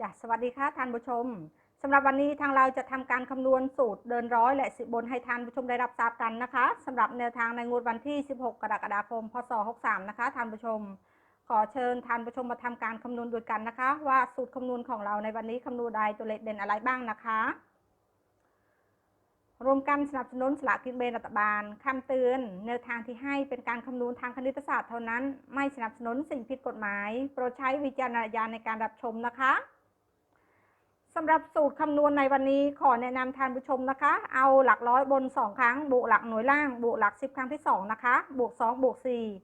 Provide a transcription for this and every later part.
จ้ะสวัสดีค่ะท่านผู้ชมสำหรับวันนี้ทางเราจะทำการคำนวณสูตรเดินร้อยและสิบบนให้ท่านผู้ชมได้รับทราบกันนะคะสำหรับแนวทางในงวดวันที่ 16 กรกฎาคม พศ 63 นะคะท่านผู้ชม ขอเชิญท่านผู้ชมมาทำการคำนวณด้วยกันนะคะ ว่าสูตรคำนวณของเราในวันนี้คำนวณใดตัวเลขเด่นอะไรบ้างนะคะรวมกันสนับสนุนสลากกินแบ่งรัฐบาลคำเตือนแนวทางที่ให้เป็นการคำนวณทางคณิตศาสตร์เท่านั้น ไม่สนับสนุนสิ่งผิดกฎหมาย โปรดใช้วิจารณญาณในการรับชมนะคะ สำหรับสูตรคำนวณในวันนี้ขอแนะนำท่านผู้ชมนะคะ เอาหลักร้อยบน 2 ครั้ง บวกหลักหน่วยล่าง บวกหลัก 10 ครั้งที่ 2 นะคะ บวก 2 บวก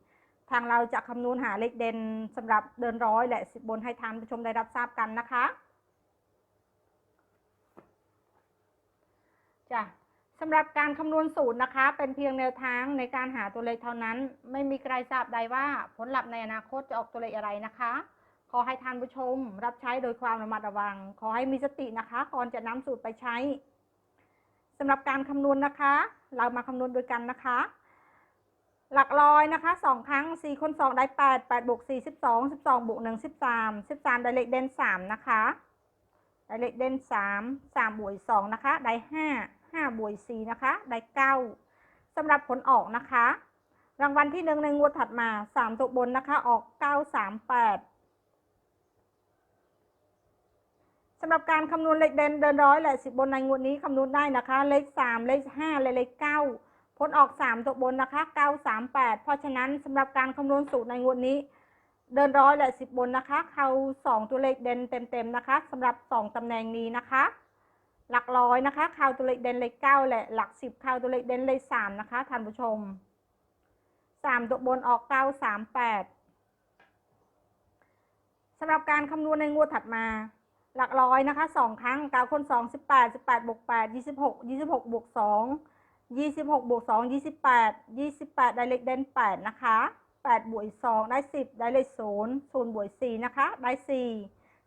4 ทางเราจะคำนวณหาเลขเด่นสำหรับเดินร้อยและ 10 บนให้ท่านผู้ชมได้รับทราบกันนะคะจ้ะสำหรับการคำนวณสูตรนะคะ เป็นเพียงแนวทางในการหาตัวเลขเท่านั้น ไม่มีใครทราบใดว่าผลลัพธ์ในอนาคตจะออกตัวเลขอะไรนะคะ อให้ท่านผู้ชม รับใช้โดยความระมัดระวัง ขอให้มีสตินะคะ ก่อนจะนำสูตรไปใช้สำหรับการคำนวณนะคะ เรามาคำนวณด้วยกันนะคะ หลักร้อยนะคะสองครั้งสี่คนสองได้แปดแปดบวกสี่สิบสองสิบสองบวกหนึ่งสิบสามสิบสามได้เลขเด่นสามนะคะได้เลขเด่นสามสามบวกสองนะคะ ได้ห้า5บวก4นะคะ ได้9สำหรับผลออกนะคะ รางวัลที่หนึ่งในงวดถัดมา3ตัวบนนะคะ ออก938สำหรับการคำนวณเลขเด่นเดินร้อยและ10บบนในงวดนี้คำนวณได้นะคะ เลข3เลข5และเลข9ผลออก3ตัวบนนะคะ938เพราะฉะนั้นสำหรับการคำนวณสูตรในงวดนี้ เดินร้อยและ10บบนนะคะ เข้า2ตัวเลขเด่นเต็มๆนะคะสำหรับ2ตำแหน่งนี้นะคะ หลักร้อยนะคะข่าวตัวเลขเด่นเลขเก้าและหลักสิบข่าวตัวเลขเด่นเลขสามนะคะท่านผู้ชมสามตัวบนออกเก้าสามแปดสำหรับการคำนวณในงวดถัดมา หลักร้อยนะคะสองครั้งเก้าคนสองสิบแปดสิบแปดบวกแปดยี่สิบหกยี่สิบหกบวกสองยี่สิบหกบวกสองยี่สิบแปดยี่สิบแปดได้เลขเด่นแปดนะคะแปดบวกสองได้สิบได้เลขศูนย์ศูนย์บวกสี่นะคะได้สี่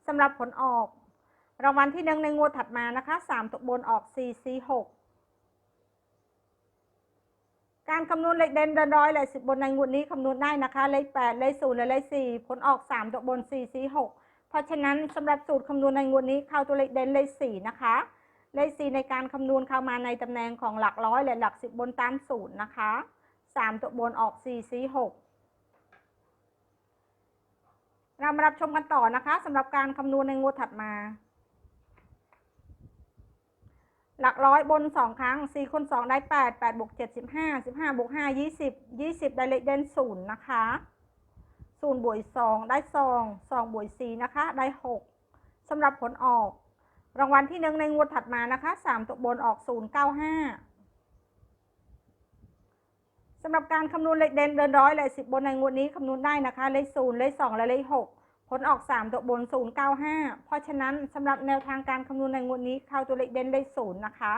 สำหรับผลออกรางวัลที่หนึ่งในงวดถัดมานะคะสามตัวบนออกสี่สี่หกการคำนวณเลขเด่นเดินร้อยเลขสิบบนในงวดนี้คำนวณได้นะคะ เลขแปดเลขศูนย์และเลขสี่ผลออกสามตัวบนสี่สี่หก เพราะฉะนั้นสำหรับสูตรคำนวณในงวดนี้เข้าตัวเลขเด่นเลขสี่นะคะ เลขสี่ในการคำนวณเข้ามาในตำแหน่งของหลักร้อยและหลักสิบบนตามสูตรนะคะสามตัวบนออกสี่สี่หกเรามารับชมกันต่อนะคะสำหรับการคำนวณในงวดถัดมา หลักร้อยบนสองครั้งสี่คนสองได้แปดแปดบวกเจ็ดสิบห้าสิบห้าบวกห้ายี่สิบยี่สิบได้เลขเด่นศูนย์นะคะ ศูนย์บวกสองได้สองสองบวกสี่นะคะได้หกสำหรับผลออก รางวัลที่หนึ่งในงวดถัดมานะคะสามตัวบนออกศูนย์เก้าห้าสำหรับการคำนวณเลขเด่นเดินร้อยและสิบบนในงวดนี้คำนวณได้นะคะเลขศูนย์เลขสองและเลขหกผลออก3ตัวบน095เพราะฉะนั้นสำหรับแนวทางการคำนวณในงวดนี้เข้าตัวเลขเด่นเลขศูนย์นะคะ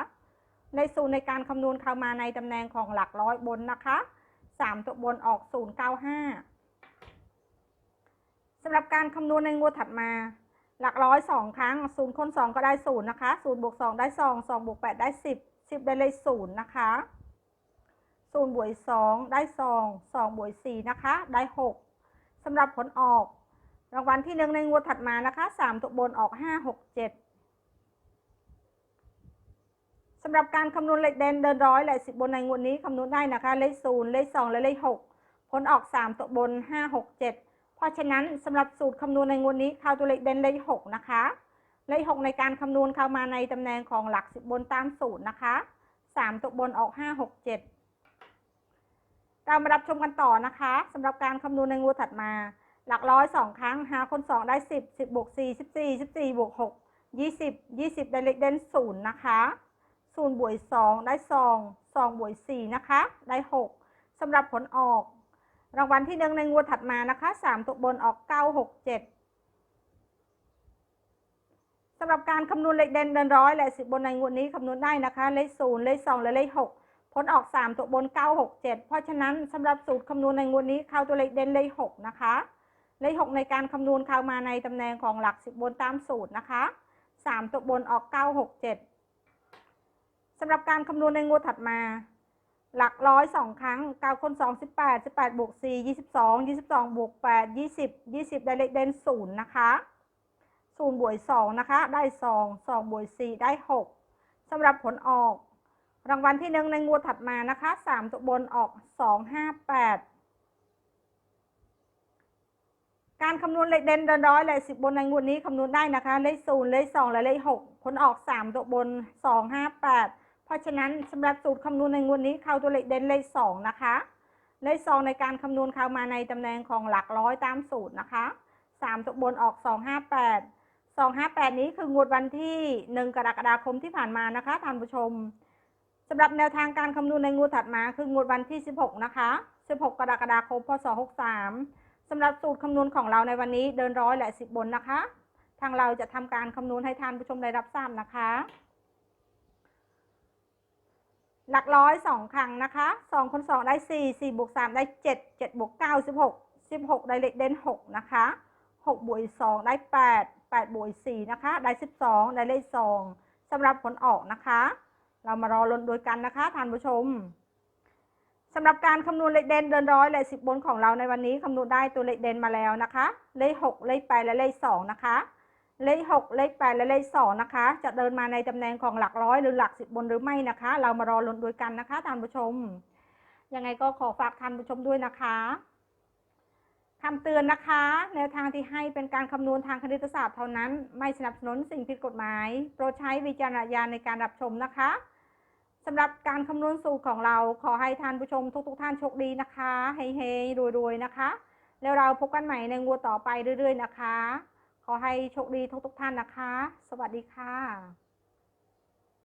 เลขศูนย์ในการคำนวณเข้ามาในตำแหน่งของหลักร้อยบนนะคะ3ตัวบนออก095 สำหรับการคำนวณในงวดถัดมา หลักร้อยสองครั้ง0คูณ2ก็ได้0นย์นะคะ0บวก2ได้2 2บวก8ได้10 10ได้เลข0นย์นะคะ0บวก2ได้2 2บวก4นะคะได้6สำหรับผลออก รางวัลที่หนึ่งในงวดถัดมานะคะสามตัวบนออกห้าหกเจ็ดสำหรับการคำนวณเลขเด่นเดินร้อยและสิบบนในงวดนี้คำนวณได้นะคะเลขศูนย์เลขสองและเลขหกผลออกสามตัวบนห้าหกเจ็ด เพราะฉะนั้นสำหรับสูตรคำนวณในงวดนี้เข้าตัวเลขเด่นเลขหกนะคะเลขหกในการคำนวณเข้ามาในตำแหน่งของหลักสิบบนตามสูตรนะคะสามตัวบนออกห้าหกเจ็ดเรามารับชมกันต่อนะคะสำหรับการคำนวณในงวดถัดมา หลักร้อยสองครั้งหาคนสองได้สิบสิบบวกสี่สิบสี่สิบสี่บวกหกยี่สิบยี่สิบได้เลขเด่นศูนย์นะคะศูนย์บวกสองได้สองสองบวกสี่นะคะ ได้หกสำหรับผลออก รางวัลที่หนึ่งในงวดถัดมานะคะสามตัวบนออกเก้าหกเจ็ดสำหรับการคำนวณเลขเด่นเดินร้อยและสิบบนในงวดนี้คำนวณได้นะคะ เลขศูนย์เลขสองและเลขหกผลออก3ตัวบน967เจ็ดเพราะฉะนั้นสำหรับสูตรคำนวณในงวดนี้เข้าตัวเลขเด่นเลข6นะคะ เลข6ในการคำนวณเข้ามาในตำแหน่งของหลัก10บบนตามสูตรนะคะ3ตัวบนออก967สำหรับการคำนวณในงวดถัดมา หลักร้อยสองครั้ง9คน2 18 18บแปดสิบแปดบวก4 22 22บสองยี่สิบสองบวก8 20 20ได้เลขเด่น0นย์นะคะศูนย์บวกสองนะคะ ได้สองสองบวกสี่ได้หกสำหรับผลออก รางวัลที่หนึ่งในงวดถัดมานะคะสามตัวบนออกสองห้าแปดการคำนวณเลขเด่นเดินร้อยเลขสิบบนในงวดนี้คำนวณได้นะคะ เลขศูนย์เลขสองและเลขหกผลออกสามตัวบนสองห้าแปด ราะฉะนั้นสำหรับสูตรคำนวณในงวดนี้เข้าตัวเลขเด่นเลขสองนะคะ เลขสองในการคำนวณเข้ามาในตำแหน่งของหลักร้อยตามสูตรนะคะสามตัวบนออกสองห้าแปดสองห้าแปดนี้คืองวดวันที่หนึ่งกรกฎาคมที่ผ่านมานะคะท่านผู้ชมสำหรับแนวทางการคำนวณในงวดถัดมาคืองวดวันที่ 16 นะคะ 16 กรกฎาคม พศ 63สำหรับสูตรคำนวณของเราในวันนี้เดินร้อยและ 10 บนนะคะ ทางเราจะทำการคำนวณให้ท่านผู้ชมได้รับทราบนะคะ หลักร้อยสองครั้งนะคะ2คน2ได้4 4บวก3ได้7 7บวก9 16 16ได้เลขเด่น6นะคะ6บวก2ได้8 8บวก4นะคะได้12ได้เลข2สำหรับผลออกนะคะ เรามารอลุ้นด้วยกันนะคะท่านผู้ชมสำหรับการคำนวณเลขเด่นเดินร้อยเลขสิบบนของเราในวันนี้คำนวณได้ตัวเลขเด่นมาแล้วนะคะ เลขหกเลขแปดและเลขสองนะคะ เลขหกเลขแปดและเลขสองนะคะ จะเดินมาในตำแหน่งของหลักร้อยหรือหลักสิบบนหรือไม่นะคะ เรามารอลุ้นด้วยกันนะคะท่านผู้ชม ยังไงก็ขอฝากท่านผู้ชมด้วยนะคะคำเตือนนะคะแนวทางที่ให้เป็นการคำนวณทางคณิตศาสตร์เท่านั้น ไม่สนับสนุนสิ่งผิดกฎหมาย โปรดใช้วิจารณญาณในการรับชมนะคะสำหรับการคำนวณสูตรของเราขอให้ท่านผู้ชมทุกๆทท่านโชคดีนะคะเฮงๆรวยๆนะคะ แล้วเราพบกันใหม่ในงวดต่อไปเรื่อย ๆ นะคะ ขอให้โชคดีทุกทุกท่านนะคะ สวัสดีค่ะ